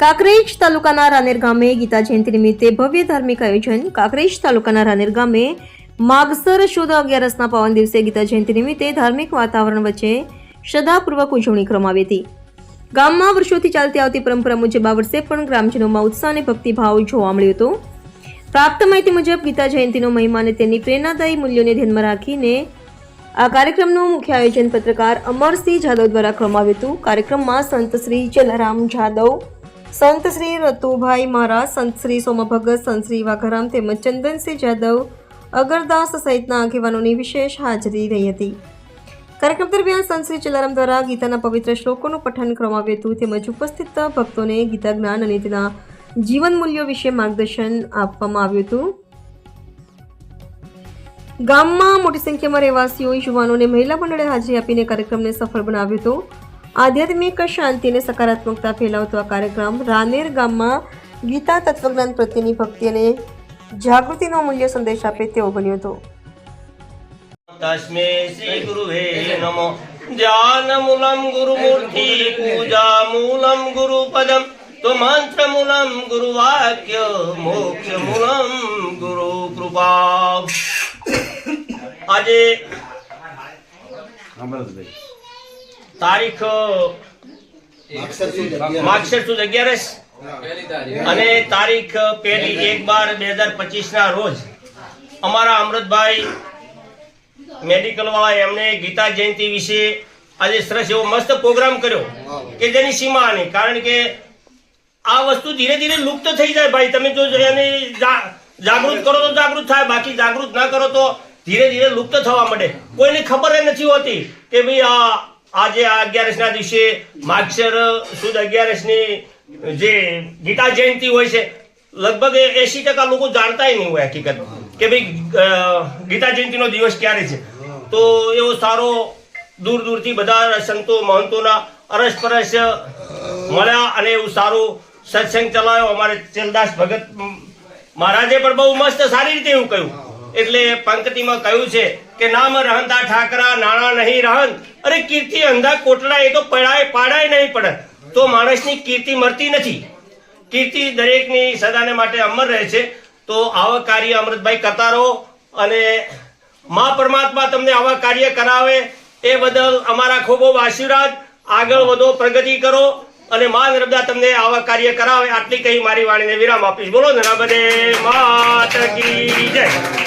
કાંકરેજ તાલુકાના રાનેર ગામે ગીતા જયંતિ નિમિત્તે ભવ્ય ધાર્મિક આયોજન કાંકરેજ તાલુકાના રાનેર ગામે માગસર શુદ્ધ અગિયારસના પાવન દિવસે ગીતા જયંતિ નિમિત્તે ધાર્મિક વાતાવરણ વચ્ચે શ્રદ્ધાપૂર્વક ઉજવણી કરવામાં આવી હતી. ગામમાં વર્ષોથી ચાલતી આવતી પરંપરા મુજબ આ વર્ષે પણ ગ્રામજનોમાં ઉત્સાહ અને ભક્તિભાવ જોવા મળ્યો હતો. પ્રાપ્ત માહિતી મુજબ ગીતા જયંતિનો મહિમા અને તેની પ્રેરણાદાયી મૂલ્યોને ધ્યાનમાં રાખીને આ કાર્યક્રમનું મુખ્ય આયોજન પત્રકાર અમરસિંહ જાદવ દ્વારા કરવામાં આવ્યું હતું. કાર્યક્રમમાં સંત શ્રી જલારામ જાદવ સંત શ્રી રતુભાઈ મહારાજ, સંત શ્રી સોમભગત, સંત શ્રી વાઘારામ તેમજ ચંદનસિંહ જાદવ, અગરદાસ સહિતના આગેવાનોની વિશેષ હાજરી રહી હતી. કાર્યક્રમ દરમિયાન સંત શ્રી જલારામ દ્વારા ગીતાના પવિત્ર શ્લોકોનું પઠન કરવામાં આવ્યું હતું. તેમજ ઉપસ્થિત ભક્તોને ગીતા જ્ઞાન અને તેના જીવન મૂલ્યો વિશે માર્ગદર્શન આપવામાં આવ્યું હતું. ગામમાં મોટી સંખ્યામાં રહેવાસીઓ યુવાનો અને મહિલા મંડળે હાજરી આપીને કાર્યક્રમને સફળ બનાવ્યો હતો. આધ્યાત્મિક શાંતિ અને સકારાત્મકતા ફેલાવતો આ કાર્યક્રમ રાનેર ગામમાં ગીતા તત્વજ્ઞાન પ્રત્યેની ભક્તિ અને જાગૃતિનો મૂલ્ય સંદેશ આપે તેવો બન્યો હતો. તસ્મે શ્રી ગુરુવે નમો. ધ્યાનમૂલમ ગુરુમૂર્તિ પૂજામૂલમ ગુરુપદમ. તો મંત્રમૂલમ ગુરુવાક્ય મોક્ષમૂલમ ગુરુ કૃપા આજે તારીખ માગસર સુદ અગિયારસ. અને તારીખ પહેલી એક બાર બે હજાર પચીસ ના રોજ અમારા અમૃતભાઈ મેડિકલ વાળા એમણે ગીતા જયંતિ વિશે આજે સરસ એવો મસ્ત પ્રોગ્રામ કર્યો કે જેની સીમા નહીં. કારણ કે આ વસ્તુ ધીરે ધીરે લુપ્ત થઈ જાય ભાઈ. તમે જો એને જા- જાગૃત કરો તો જાગૃત થાય. બાકી જાગૃત ના કરો તો ધીરે ધીરે લુપ્ત થવા માંડે. કોઈને ખબર નથી હોતી કે ભાઈ આ આજે આ અગિયારસના દિવસે માક્ષર સુદ અગિયારસની જે ગીતા જયંતિ હોય છે, લગભગ એસી ટકા લોકો જાણતા નહીં હોય હકીકત કે ભાઈ ગીતા જયંતિનો દિવસ ક્યારે છે. તો એવો સારો દૂર દૂરથી બધા સંતો મહંતોના અરસપરસ મળ્યા અને એવું સારું સત્સંગ ચલાવ્યો અમારે ચેલદાસ ભગત મહારાજે પણ બહુ મસ્ત સારી રીતે એવું કહ્યું. એટલે પંક્તિમાં કહ્યું છે કે નામ રહંતા ઠાકરા, નાણા નહીં રહન અરે કીર્તિ અંધા કોટડા, એ તો પડાય, પાડાય નહીં પડે તો માણસની કીર્તિ મરતી નથી. કીર્તિ દરેકની સદાને માટે અમર રહે છે. તો આવા કાર્ય અમૃતભાઈ કરતા રહો અને મા પરમાત્મા તમને આવા કાર્ય કરાવે એ બદલ અમારા ખૂબ ખૂબ આશીર્વાદ. આગળ વધો, પ્રગતિ કરો અને મા નર્મદા તમને આવા કાર્ય કરાવે. આટલી કહી મારી વાણીને વિરામ આપીશ. બોલો નર્મદે માત કી જય.